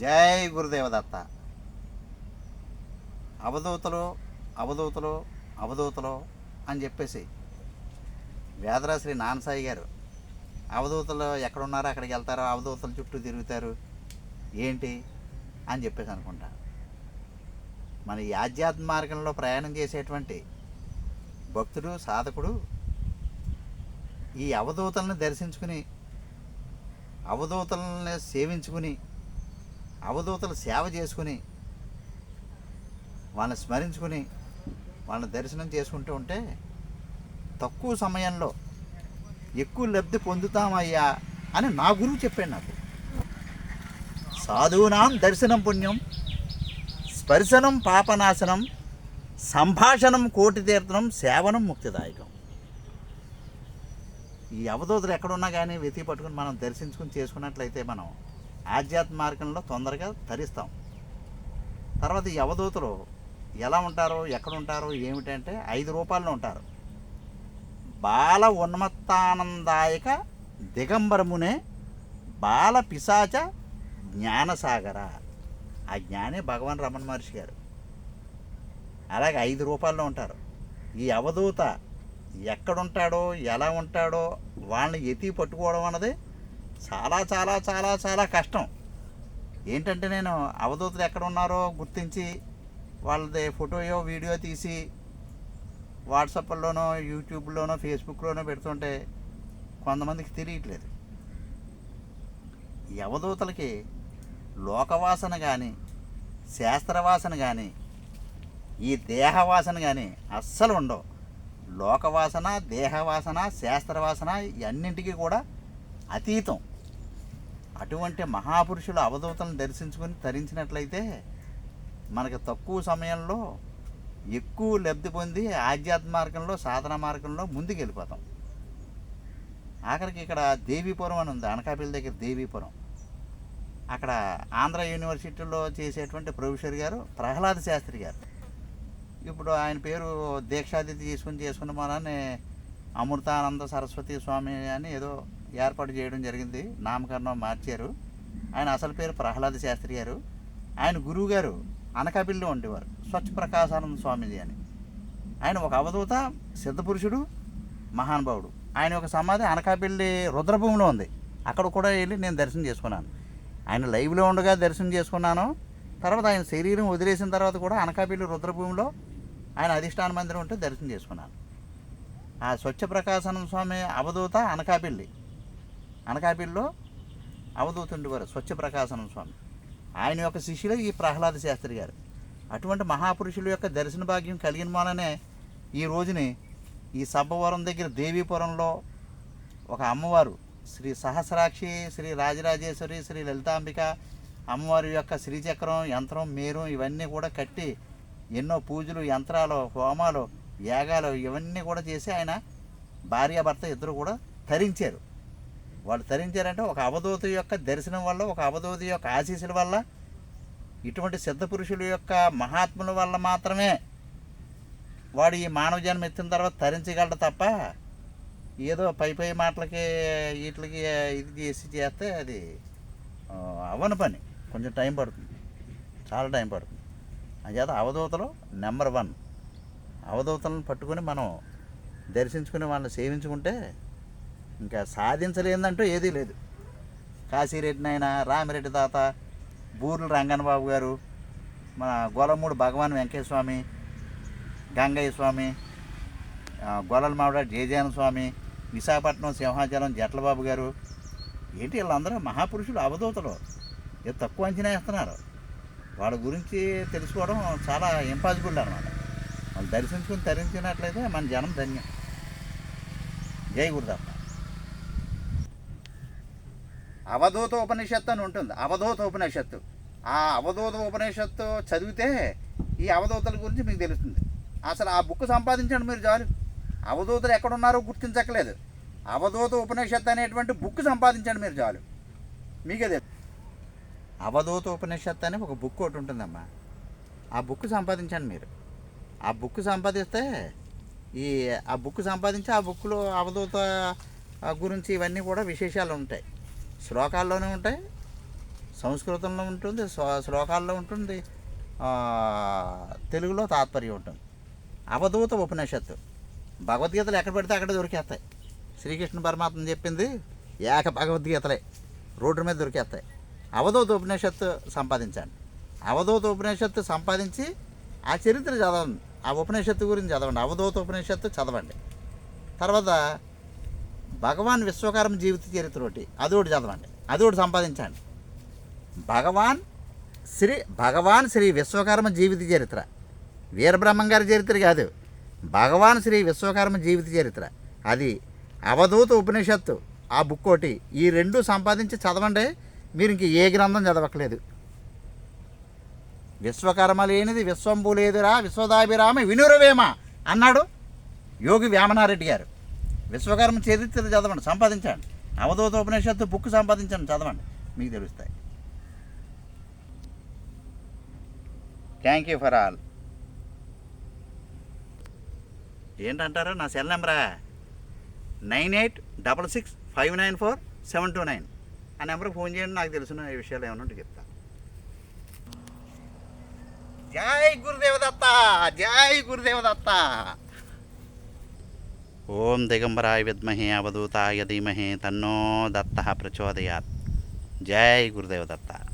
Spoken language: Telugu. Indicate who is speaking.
Speaker 1: జై గురుదేవదత్త. అవధూతలు అవధూతలు అవధూతలు అని చెప్పేసి వేదరాశ్రీ నాన్నసాయి నానసాయి గారు అవధూతలు ఎక్కడున్నారో అక్కడికి వెళ్తారో అవధూతల చుట్టూ తిరుగుతారు ఏంటి అని చెప్పేసి అనుకుంటా. మన ఈ ఆధ్యాత్మ మార్గంలో ప్రయాణం చేసేటువంటి భక్తుడు సాధకుడు ఈ అవధూతలను దర్శించుకుని అవధూతలని సేవించుకుని అవధూతలు సేవ చేసుకుని వాళ్ళని స్మరించుకుని వాళ్ళని దర్శనం చేసుకుంటూ ఉంటే తక్కువ సమయంలో ఎక్కువ లబ్ధి పొందుతామయ్యా అని నా గురువు చెప్పాడు నాకు. సాధూనాం దర్శనం పుణ్యం స్పర్శనం పాపనాశనం సంభాషణం కోటి తీర్థనం సేవనం ముక్తిదాయకం. ఈ అవధూతలు ఎక్కడున్నా కానీ వెతికి పట్టుకుని మనం దర్శించుకుని చేసుకున్నట్లయితే మనం ఆధ్యాత్మ మార్గంలో తొందరగా తరిస్తాం. తర్వాత ఈ ఎలా ఉంటారో ఎక్కడ ఉంటారో ఏమిటంటే ఐదు రూపాల్లో ఉంటారు. బాల ఉన్మత్తానందాయక దిగంబరమునే బాల పిశాచ జ్ఞానసాగర. ఆ జ్ఞానే భగవాన్ రమణ మహర్షి గారు. అలాగే ఐదు రూపాల్లో ఉంటారు. ఈ అవధూత ఎక్కడుంటాడో ఎలా ఉంటాడో వాళ్ళని ఎతి పట్టుకోవడం అన్నది చాలా చాలా చాలా చాలా కష్టం. ఏంటంటే నేను అవధూతలు ఎక్కడ ఉన్నారో గుర్తించి వాళ్ళది ఫోటోయో వీడియో తీసి వాట్సాప్లోనో యూట్యూబ్లోనో ఫేస్బుక్లోనో పెడుతుంటే కొంతమందికి తెలియట్లేదు. యవదూతలకి లోకవాసన కానీ శాస్త్రవాసన కానీ ఈ దేహవాసన కానీ అస్సలు ఉండవు. లోకవాసన దేహవాసన శాస్త్రవాసన ఇవన్నింటికి కూడా అతీతం. అటువంటి మహాపురుషుల అవధూతలను దర్శించుకొని తరించినట్లయితే మనకు తక్కువ సమయంలో ఎక్కువ లబ్ధి పొంది ఆధ్యాత్మ మార్గంలో సాధన మార్గంలో ముందుకు వెళ్ళిపోతాం ఆఖరికి ఇక్కడ దేవీపురం అని ఉంది అనకాపల్లి దగ్గర దేవీపురం. అక్కడ ఆంధ్ర యూనివర్సిటీలో చేసేటువంటి ప్రొఫెసర్ గారు ప్రహ్లాద శాస్త్రి గారు. ఇప్పుడు ఆయన పేరు దీక్షాదితి తీసుకుని చేసుకున్న మనని అమృతానంద సరస్వతి స్వామి అని ఏదో ఏర్పాటు చేయడం జరిగింది. నామకరణం మార్చారు. ఆయన అసలు పేరు ప్రహ్లాద శాస్త్రి గారు. ఆయన గురువుగారు గారు ఉండేవారు. స్వచ్ఛ ప్రకాశానంద స్వామిజీ అని. ఆయన ఒక అవధూత సిద్ధపురుషుడు మహానుభావుడు ఆయన ఒక సమాధి అనకాపల్లి రుద్రభూమిలో ఉంది. అక్కడ కూడా వెళ్ళి నేను దర్శనం చేసుకున్నాను. ఆయన లైవ్లో ఉండగా దర్శనం చేసుకున్నాను. తర్వాత ఆయన శరీరం వదిలేసిన తర్వాత కూడా అనకాపల్లి రుద్రభూమిలో ఆయన అధిష్టాన మందిరం ఉంటే దర్శనం చేసుకున్నాను. ఆ స్వచ్ఛ ప్రకాశానంద స్వామి అవధూత అనకాపల్లి. అనకాపల్లిలో అవధూత స్వచ్ఛ ప్రకాశనం స్వామి. ఆయన యొక్క శిష్యులు ఈ ప్రహ్లాద శాస్త్రి గారు. అటువంటి మహాపురుషుల యొక్క దర్శన భాగ్యం కలిగిన మాననే ఈ రోజుని ఈ సబ్బవరం దగ్గర దేవీపురంలో ఒక అమ్మవారు శ్రీ సహస్రాక్షి శ్రీ రాజరాజేశ్వరి శ్రీ లలితాంబిక అమ్మవారి యొక్క శ్రీచక్రం యంత్రం మేరు ఇవన్నీ కూడా కట్టి ఎన్నో పూజలు యంత్రాలు హోమాలు యాగాలు ఇవన్నీ కూడా చేసి ఆయన భార్యాభర్త ఇద్దరు కూడా ధరించారు. వాళ్ళు తరించారంటే ఒక అవధూత యొక్క దర్శనం వల్ల ఒక అవధూత యొక్క ఆశీస్సుల వల్ల ఇటువంటి సిద్ధ పురుషుల యొక్క మహాత్ముల వల్ల మాత్రమే వాడు ఈ మానవ జన్మ ఎత్తిన తర్వాత తరించగలడు తప్ప ఏదో పై పై మాటలకి వీటికి ఇది చేసి చేస్తే అది అవ్వని పని. కొంచెం టైం పడుతుంది. చాలా టైం పడుతుంది. అంచేత అవధూతలు నెంబర్ వన్. అవధూతలను పట్టుకొని మనం దర్శించుకుని వాళ్ళని సేవించుకుంటే ఇంకా సాధించలేదంటూ ఏదీ లేదు. కాశీరెడ్డి నాయన రామిరెడ్డి తాత బూర్ల రంగన్న బాబు గారు మన గొలమూడు భగవాన్ వెంకటేశ్వర స్వామి గంగయ్య స్వామి గొలల మావిడ జయజాన స్వామి విశాఖపట్నం సింహాచలం జట్లబాబు గారు ఏంటి వీళ్ళందరూ మహాపురుషులు అవధూతలు. ఇది తక్కువ అంచనా వేస్తున్నారు. వాళ్ళ గురించి తెలుసుకోవడం చాలా ఇంపాసిబుల్ అనమాట వాళ్ళు దర్శించుకుని తరించినట్లయితే మన జనం ధన్యం. జై గురుదత్త అవధూత ఉపనిషత్తు అని ఉంటుంది. అవధూత ఉపనిషత్తు ఆ అవధూత ఉపనిషత్తు చదివితే ఈ అవధూతల గురించి మీకు తెలుస్తుంది. అసలు ఆ బుక్ సంపాదించండి మీరు చాలు. అవధూతలు ఎక్కడున్నారో గుర్తించక్కలేదు అవధూత ఉపనిషత్తు అనేటువంటి బుక్ సంపాదించండి మీరు చాలు. మీకే తెలుసు అవధూత ఉపనిషత్తు అని ఒక బుక్ ఒకటి ఉంటుందమ్మా. ఆ బుక్ సంపాదించండి మీరు. ఆ బుక్ సంపాదిస్తే ఈ ఆ బుక్ సంపాదించి ఆ బుక్లో అవధూత గురించి ఇవన్నీ కూడా విశేషాలు ఉంటాయి. శ్లోకాల్లోనే ఉంటాయి సంస్కృతంలో ఉంటుంది శ్లోకాల్లో ఉంటుంది తెలుగులో తాత్పర్యం ఉంటుంది. అవధూత ఉపనిషత్తు. భగవద్గీతలు ఎక్కడ పెడితే అక్కడ దొరికేస్తాయి. శ్రీకృష్ణ పరమాత్మ చెప్పింది ఏక భగవద్గీతలే రోడ్డు మీద దొరికేస్తాయి. అవధూత ఉపనిషత్తు సంపాదించండి అవధూత ఉపనిషత్తు సంపాదించి ఆ చరిత్ర చదవండి. ఆ ఉపనిషత్తు గురించి చదవండి. అవధూత ఉపనిషత్తు చదవండి. తర్వాత భగవాన్ విశ్వకర్మ జీవిత చరిత్ర ఒకటి. అది ఒకటి చదవండి. అది ఒకటి సంపాదించండి. భగవాన్ శ్రీ భగవాన్ శ్రీ విశ్వకర్మ జీవిత చరిత్ర. వీరబ్రహ్మం గారి చరిత్ర కాదు. భగవాన్ శ్రీ విశ్వకర్మ జీవిత చరిత్ర. అది అవధూత ఉపనిషత్తు ఆ బుక్ ఒకటి. ఈ రెండు సంపాదించి చదవండి. మీరు ఇంక ఏ గ్రంథం చదవట్లేదు. విశ్వకర్మ లేనిది విశ్వంబు లేదురా విశ్వదాభిరామ వినురవేమ అన్నాడు యోగి వేమనారెడ్డి గారు. విశ్వకర్మ చరిత్ర చదవండి సంపాదించండి. అవధూత ఉపనిషత్తు బుక్ సంపాదించండి చదవండి. మీకు తెలుస్తాయి. థ్యాంక్ యూ ఫర్ ఆల్ ఏంటంటారు? నా cell నెంబరా nine eight double six five nine four seven two nine. ఆ నెంబర్కి ఫోన్ చేయండి నాకు తెలిసిన విషయాలు ఏమైనా ఉంటే చెప్తాను జై గురుదేవదత్త! జై గురుదేవదత్త! ఓం దిగంబరాయ విద్మహే అవధూతాయ ధీమహే తన్నో దత్త ప్రచోదయాత్. జై గురుదేవ గురుదేవదత్త.